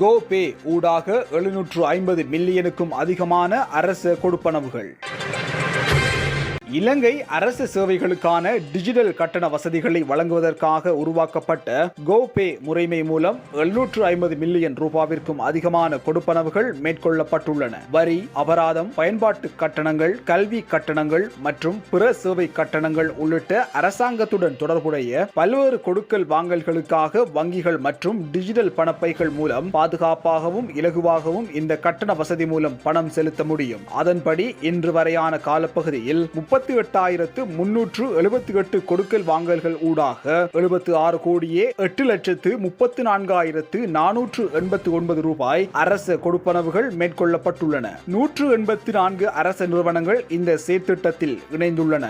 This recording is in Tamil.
கோ பே ஊடாக எழுநூற்று ஐம்பது மில்லியனுக்கும் அதிகமான அரச கொடுப்பனவுகள். இலங்கை அரசு சேவைகளுக்கான டிஜிட்டல் கட்டண வசதிகளை வழங்குவதற்காக உருவாக்கப்பட்ட கோபே முறைமை மூலம் எழுநூற்று ஐம்பது மில்லியன் ரூபாவிற்கும் அதிகமான கொடுப்பனவுகள் மேற்கொள்ளப்பட்டுள்ளன. வரி அபராதம் பயன்பாட்டு கட்டணங்கள் கல்வி கட்டணங்கள் மற்றும் பிற சேவை கட்டணங்கள் உள்ளிட்ட அரசாங்கத்துடன் தொடர்புடைய பல்வேறு கொடுக்கல் வாங்கல்களுக்காக வங்கிகள் மற்றும் டிஜிட்டல் பணப்பைகள் மூலம் பாதுகாப்பாகவும் இலகுவாகவும் இந்த கட்டண வசதி மூலம் பணம் செலுத்த முடியும். அதன்படி இன்று வரையான காலப்பகுதியில் முப்பது முப்பத்தி எட்டாயிரத்து முன்னூற்று எழுபத்தி எட்டு கொடுக்கல் வாங்கல்கள் ஊடாக எழுபத்து ஆறு கோடியே எட்டு லட்சத்து முப்பத்தி நான்காயிரத்து நானூற்று எண்பத்தி ஒன்பது ரூபாய் அரச கொடுப்பனவுகள் மேற்கொள்ளப்பட்டுள்ளன. நூற்று எண்பத்தி நான்கு அரச நிறுவனங்கள் இந்த செயற்திட்டத்தில் இணைந்துள்ளன.